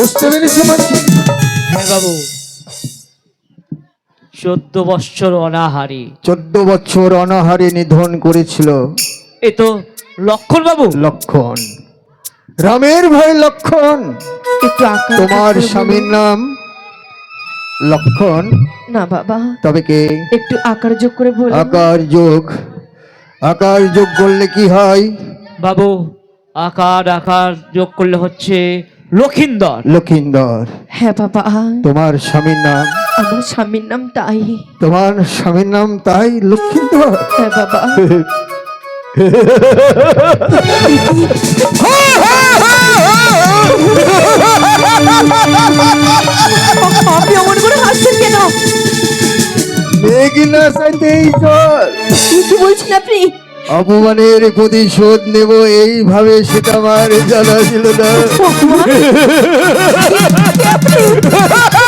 বুঝতে পেরেছ হ্যাঁ বাবু চোদ্দ বছর অনাহারি। চোদ্দ বছর অনাহারে নিধন করেছিল। এ তো লক্ষণ বাবু। লক্ষণ। রামের ভাই লক্ষণ। তোমার করে স্বামীর নাম লক্ষণ। না বাবা। তবে কে? একটু আকার যোগ করে বলুন। আকার যোগ। আকার যোগ করলে কি হয়? বাবু আকার আকার যোগ করলে হচ্ছে লক্ষিন্দর লক্ষিন্দর হ্যাঁ বাবা তোমার স্বামীর নাম আমার স্বামীর নাম তাই তোমার স্বামীর নাম তাই লক্ষিন্দর হ্যাঁ বাবা আপনি অমন করে হাসছেন কেন মেঘনা কি বলছেন আপনি অপমানের প্রতিশোধ নেব এইভাবে সেটা আমার জানা ছিল না।